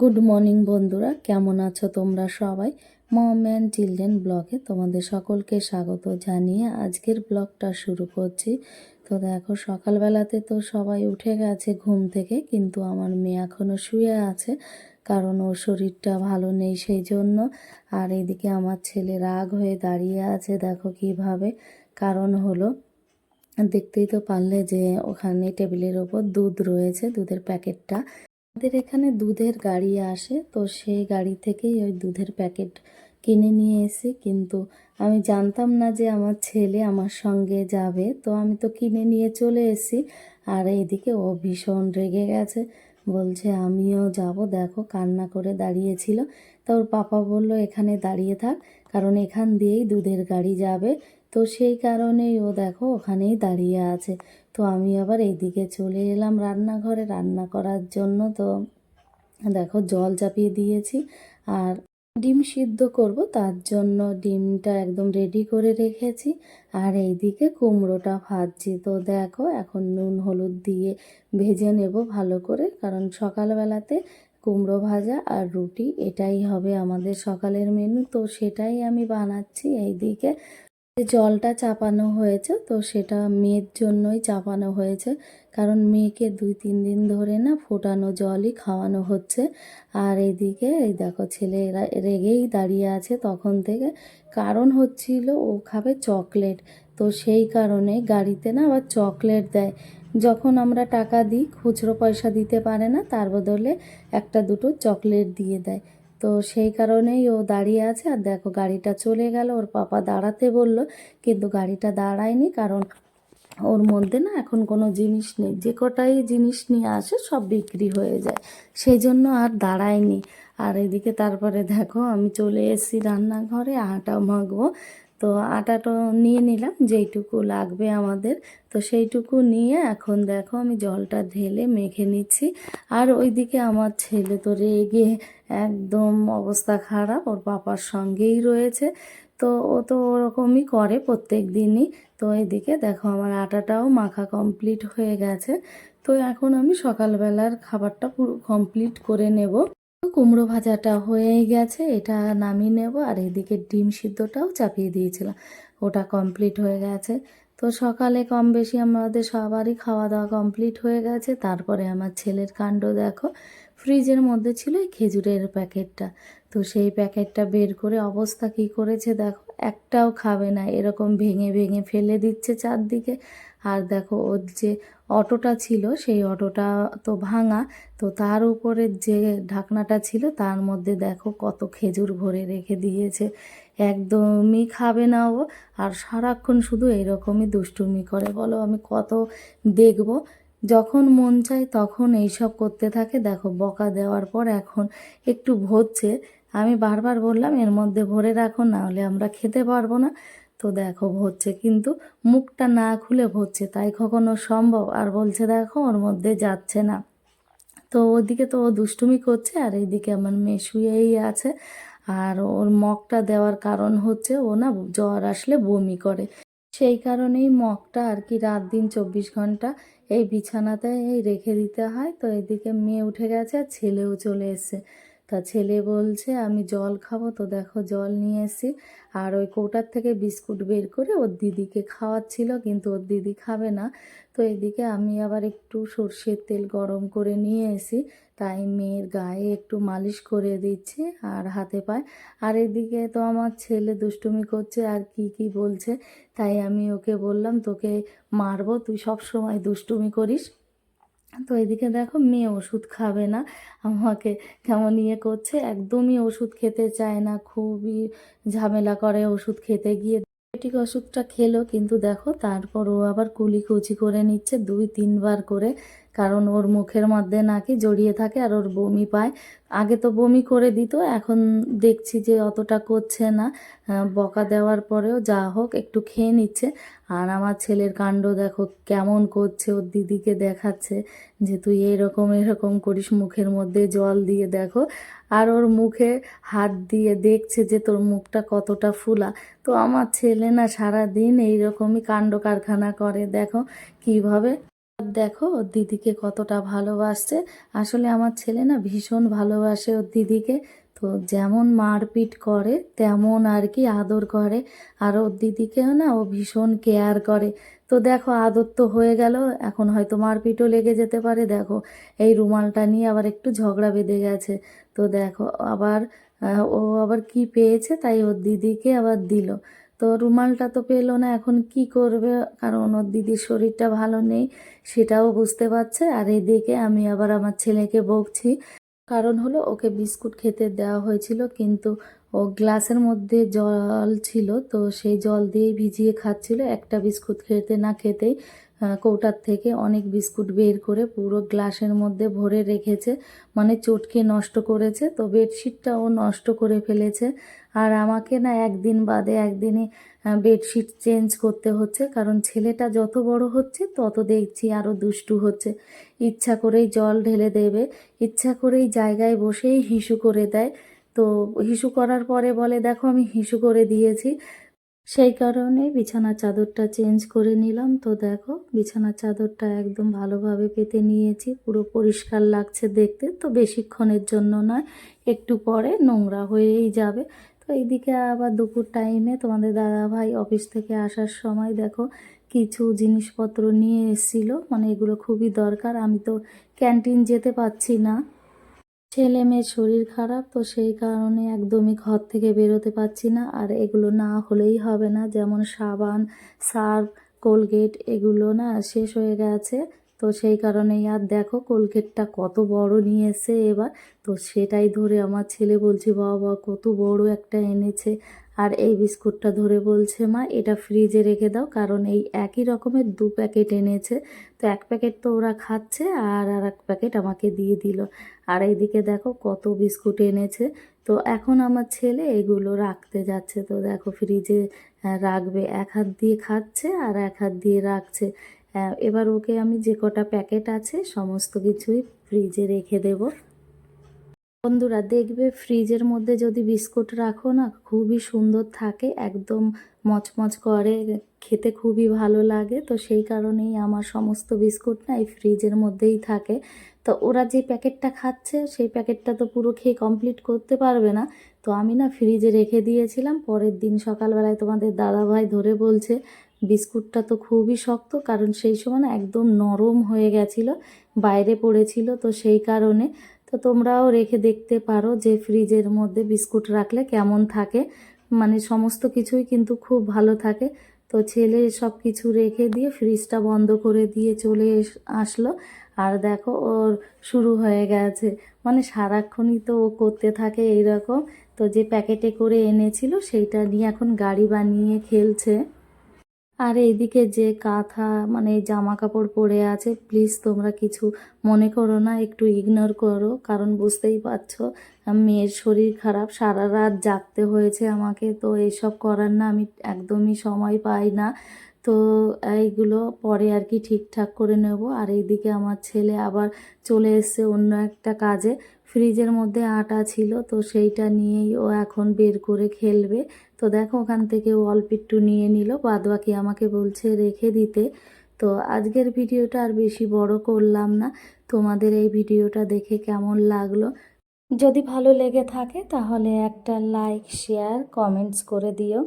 Good morning বন্ধুরা, কেমন আছো তোমরা সবাই? মম অ্যান্ড চিলড্রেন ব্লগে তোমাদের সকলকে স্বাগত জানিয়ে আজকের ব্লগটা শুরু করছি। তো দেখো, সকালবেলাতে তো সবাই উঠে গেছে ঘুম থেকে, কিন্তু আমার মেয়ে এখনও শুয়ে আছে, কারণ ওর শরীরটা ভালো নেই সেই জন্য আর এদিকে আমার ছেলে রাগ হয়ে দাঁড়িয়ে আছে, দেখো কীভাবে কারণ হলো। দেখতেই তো পারলে যে ওখানে টেবিলের ওপর দুধ রয়েছে, দুধের প্যাকেটটা। আমাদের এখানে দুধের গাড়ি আসে, তো সেই গাড়ি থেকেই ওই দুধের প্যাকেট কিনে নিয়ে এসি। কিন্তু আমি জানতাম না যে আমার ছেলে আমার সঙ্গে যাবে, তো আমি তো কিনে নিয়ে চলে এসি। আর এইদিকে ও ভীষণ রেগে গেছে, বলছে, আমিও যাব, দেখো, কান্না করে দাঁড়িয়েছিল। তো ওর পাপা বলল, এখানে দাঁড়িয়ে থাক, কারণ এখান দিয়েই দুধের গাড়ি যাবে। তো সেই কারণেই ও দেখো ওখানেই দাঁড়িয়ে আছে। তো আমি আবার এইদিকে চলে এলাম রান্নাঘরে রান্না করার জন্য। তো দেখো জল চাপিয়ে দিয়েছি আর ডিম সিদ্ধ করব, তার জন্য ডিমটা একদম রেডি করে রেখেছি। আর এইদিকে কুমড়োটা ভাজছি। তো দেখো এখন নুন, হলুদ দিয়ে ভেজে নেব ভালো করে, কারণ সকালবেলাতে কুমড়ো ভাজা আর রুটি এটাই হবে আমাদের সকালের মেনু তো সেটাই আমি বানাচ্ছি এইদিকে। জলটা চাপানো হয়েছে, তো সেটা মেয়ের জন্যই চাপানো হয়েছে। কারণ মেয়েকে দুই, তিন দিন ধরে না ফোটানো জলই খাওয়ানো হচ্ছে। আর এদিকে এই দেখো ছেলে রেগেই দাঁড়িয়ে আছে তখন থেকে। কারণ হচ্ছিল ও খাবে চকলেট। তো সেই কারণে গাড়িতে না আবার চকলেট দেয়। যখন আমরা টাকা দিই, খুচরো পয়সা দিতে পারে না, তার বদলে একটা দুটো চকলেট দিয়ে দেয়। তো সেই কারণেই ও দাঁড়িয়ে আছে। আর দেখো গাড়িটা চলে গেল। ওর পাপা দাঁড়াতে বলল, কিন্তু গাড়িটা দাঁড়ায়নি কারণ ওর মধ্যে না এখন কোনো জিনিস নেই। যে কটাই জিনিস নিয়ে আসে সব বিক্রি হয়ে যায়। সেই জন্য আর দাঁড়ায়নি। আর এদিকে তারপরে দেখো আমি চলে এসেছি রান্নাঘরে, আটা মাখবো। তো আটাটা নিয়ে নিলাম, যেইটুকু লাগবে আমাদের। তো সেইটুকু নিয়ে এখন দেখো আমি জলটা ঢেলে মেখে নিচ্ছি। আর ওইদিকে আমার ছেলে তো রেগে একদম অবস্থা খারাপ, ওর পাপার সঙ্গেই রয়েছে। তো ও তো ওরকমই করে প্রত্যেক দিনই। তো এদিকে দেখো আমার আটাটাও মাখা কমপ্লিট হয়ে গেছে। তো এখন আমি সকালবেলার খাবারটা পুরো কমপ্লিট করে নেব। কুমড়ো ভাজাটা হয়েই গেছে, এটা নামিয়ে নেব আর এদিকে ডিম সিদ্ধটাও চাপিয়ে দিয়েছিলাম। ওটা কমপ্লিট হয়ে গেছে। তো সকালে কম বেশি আমাদের সবারই খাওয়া দাওয়া কমপ্লিট হয়ে গেছে। তারপরে আমার ছেলের কাণ্ড দেখো, ফ্রিজের মধ্যে ছিল এই খেজুরের প্যাকেটটা। তো সেই প্যাকেটটা বের করে অবস্থা কি করেছে দেখো একটাও খাবে না। এরকম ভেঙে ভেঙে ফেলে দিচ্ছে চারদিকে। আর দেখো, ওর যে অটোটা ছিল, সেই অটোটা তো ভাঙা। তো তার উপরে যে ঢাকনাটা ছিল, তার মধ্যে দেখো কত খেজুর ভরে রেখে দিয়েছে। একদমই খাবে না ও। আর সারাক্ষণ শুধু এইরকমই দুষ্টুমি করে। বলো, আমি কত দেখব? যখন মন চায় তখন এইসব করতে থাকে। দেখো, বকা দেওয়ার পর এখন একটু ভরছে আমি বারবার বললাম, এর মধ্যে ভরে রাখো না হলে আমরা খেতে পারব না। তো দেখো, ভরছে কিন্তু, মুখটা না খুলে ভরছে, তাই কখনো সম্ভব, আর বলছে, দেখো, ওর মধ্যে যাচ্ছে না। তো ওদিকে তো ও দুষ্টুমি করছে, আর এইদিকে আমার মেয়ে শুয়েই আছে, আর ওর মগটা দেওয়ার কারণ হচ্ছে, ও না জ্বর আসলে বমি করে। সেই কারণেই মগটা আর কি রাত দিন চব্বিশ ঘণ্টা এই বিছানাতে এই রেখে দিতে হয়। তো এদিকে মেয়ে উঠে গেছে, আর ছেলেও চলে এসেছে। তা ছেলে বলছে, আমি জল খাব, তো দেখো জল নিয়ে এসি আর ওই কৌটার থেকে বিস্কুট বের করে ওর দিদিকে খাওয়াচ্ছিল, কিন্তু ওর দিদি খাবে না। তো এদিকে আমি আবার একটু সর্ষের তেল গরম করে নিয়ে এসি তাই মেয়ের গায়ে একটু মালিশ করে দিচ্ছি আর হাতে পায়। আর এদিকে তো আমার ছেলে দুষ্টুমি করছে আর কি কি বলছে, তাই আমি ওকে বললাম, তোকে মারবো, তুই সব সময় দুষ্টুমি করিস। তো এদিকে দেখো মেয়ে ওষুধ খাবে না। আমাকে কেমন ইয়ে করছে, একদমই ওষুধ খেতে চায় না, খুবই ঝামেলা করে ওষুধ খেতে। গিয়ে ঠিক ওষুধটা খেলো, কিন্তু দেখো তারপর ও আবার কুলি কুচি করে নিচ্ছে দুই তিনবার করে। কারণ ওর মুখের মধ্যে নাকি জড়িয়ে থাকে আর ওর বমি পায়। আগে তো বমি করে দিত, এখন দেখছি যে অতটা করছে না। বকা দেওয়ার পরেও যা হোক, একটু খেয়ে নিচ্ছে। আর আমার ছেলের কাণ্ড দেখো, কেমন করছে, ওর দিদিকে দেখাচ্ছে যে তুই এরকম এরকম করিস, মুখের মধ্যে জল দিয়ে দেখো। আর ওর মুখে হাত দিয়ে দেখছে যে তোর মুখটা কতটা ফুলা। তো আমার ছেলে না সারা দিন এইরকমই কাণ্ড কারখানা করে, দেখো কীভাবে দেখো ওর দিদিকে কতটা ভালোবাসছে। আসলে আমার ছেলে না ভীষণ ভালোবাসে ওর দিদিকে। তো যেমন মারপিট করে, তেমন আর কি আদর করে। আর ওর দিদিকেও না ও ভীষণ কেয়ার করে। তো দেখো, আদর তো হয়ে গেল, এখন হয়তো মারপিটও লেগে যেতে পারে। দেখো, এই রুমালটা নিয়ে আবার একটু ঝগড়া বেঁধে গেছে। তো দেখো, আবার ও আবার কি পেয়েছে, তাই ওর দিদিকে আবার দিল। তো রুমালটা তো পেল না, এখন কি করবে? কারণ ওর দিদির শরীরটা ভালো নেই, সেটাও বুঝতে পারছে। আর এদিকে আমি আবার আমার ছেলেকে বকছি। কারণ হলো ওকে বিস্কুট খেতে দেওয়া হয়েছিল, কিন্তু ও গ্লাসের মধ্যে জল ছিল, তো সেই জল দিয়েই ভিজিয়ে খাচ্ছিল। একটা বিস্কুট খেতে না খেতেই কৌটার থেকে অনেক বিস্কুট বের করে পুরো গ্লাসের মধ্যে ভরে রেখেছে মানে চটকে নষ্ট করেছে, তো বেডশিটটাও নষ্ট করে ফেলেছে। আর আমাকে না একদিন বাদে একদিনে বেডশিট চেঞ্জ করতে হচ্ছে, কারণ ছেলেটা যত বড় হচ্ছে তত দেখছি আরও দুষ্টু হচ্ছে। ইচ্ছা করেই জল ঢেলে দেবে, ইচ্ছা করেই জায়গায় বসেই হিসু করে দেয়। তো হিসু করার পরে বলে, দেখো আমি হিসু করে দিয়েছি সেই কারণে বিছানার চাদরটা চেঞ্জ করে নিলাম। তো দেখো, বিছানার চাদরটা একদম ভালোভাবে পেতে নিয়েছি। পুরো পরিষ্কার লাগছে দেখতে। তো বেশিক্ষণের জন্য নয়, একটু পরে নোংরা হয়েই যাবে। তো এইদিকে আবার দুপুর টাইমে তোমাদের দাদা ভাই অফিস থেকে আসার সময় দেখো, কিছু জিনিসপত্র নিয়ে এসেছিল। মানে এগুলো খুবই দরকার। আমি তো ক্যান্টিন যেতে পারছি না। ছেলে মেয়ের শরীর খারাপ, তো সেই কারণে একদমই ঘর থেকে বেরোতে পারছি না। আর এগুলো না হলেই হবে না। যেমন সাবান, সার্ফ, কোলগেট, এগুলো না শেষ হয়ে গেছে। তো সেই কারণেই আর দেখো কোলগেটটা কত বড় নিয়ে এসে এবার। তো সেটাই ধরে আমার ছেলে বলছে, বাবা, কত বড় একটা এনেছে। আর এই বিস্কুটটা ধরে বলছে, মা, এটা ফ্রিজে রেখে দাও, কারণ এই একই রকমের দু প্যাকেট এনেছে। তো এক প্যাকেট তো ওরা খাচ্ছে আর আর এক প্যাকেট আমাকে দিয়ে দিল। আর এইদিকে দেখো কত বিস্কুট এনেছে। তো এখন আমার ছেলে এগুলো রাখতে যাচ্ছে। তো দেখো ফ্রিজে রাখবে, এক হাত দিয়ে খাচ্ছে আর এক হাত দিয়ে রাখছে। এবার ওকে আমি যে কটা প্যাকেট আছে সমস্ত কিছুই ফ্রিজে রেখে দেবো। বন্ধুরা, দেখবে ফ্রিজের মধ্যে যদি বিস্কুট রাখো না, খুবই সুন্দর থাকে, একদম মচমচ করে, খেতে খুবই ভালো লাগে। তো সেই কারণেই আমার সমস্ত বিস্কুট না এই ফ্রিজের মধ্যেই থাকে। তো ওরা যে প্যাকেটটা খাচ্ছে, সেই প্যাকেটটা তো পুরো খেয়ে কমপ্লিট করতে পারবে না। তো আমি না ফ্রিজে রেখে দিয়েছিলাম, পরের দিন সকালবেলায় তোমাদের দাদাভাই ধরে বলছে বিস্কুটটা তো খুবই শক্ত, কারণ সেই সময় না একদম নরম হয়ে গেছিল, বাইরে পড়েছিল তো সেই কারণে। তো তোমরাও রেখে দেখতে পারো যে ফ্রিজের মধ্যে বিস্কুট রাখলে কেমন থাকে। মানে সমস্ত কিছুই কিন্তু খুব ভালো থাকে। তো ছেলে সব কিছু রেখে দিয়ে ফ্রিজটা বন্ধ করে দিয়ে চলে আসলো। আর দেখো ওর শুরু হয়ে গেছে। মানে সারাক্ষণই তো ও করতে থাকে এইরকম। তো যে প্যাকেটে করে এনেছিল সেইটা নিয়ে এখন গাড়ি বানিয়ে খেলছে। আর এইদিকে যে কাঁথা মানে জামা কাপড় পরে আছে প্লিজ তোমরা কিছু মনে করো না, একটু ইগনোর করো, কারণ বুঝতেই পারছ, মেয়ের শরীর খারাপ, সারা রাত জাগতে হয়েছে আমাকে, তো এইসব করার না আমি একদমই সময় পাই না। তো এইগুলো পরে আর কি ঠিকঠাক করে নেব। আর এইদিকে আমার ছেলে আবার চলে এসছে অন্য একটা কাজে ফ্রিজের মধ্যে আটা ছিল, তো সেইটা নিয়েই ও এখন বের করে খেলবে। তো দেখো, ওখান থেকে ও অল্প একটু নিয়ে নিল। বাদ বাকি আমাকে বলছে, রেখে দিতে। তো আজকের ভিডিওটা আর বেশি বড় করলাম না। তোমাদের এই ভিডিওটা দেখে কেমন লাগল? যদি ভালো লেগে থাকে, তাহলে একটা লাইক, শেয়ার, কমেন্টস করে দিও।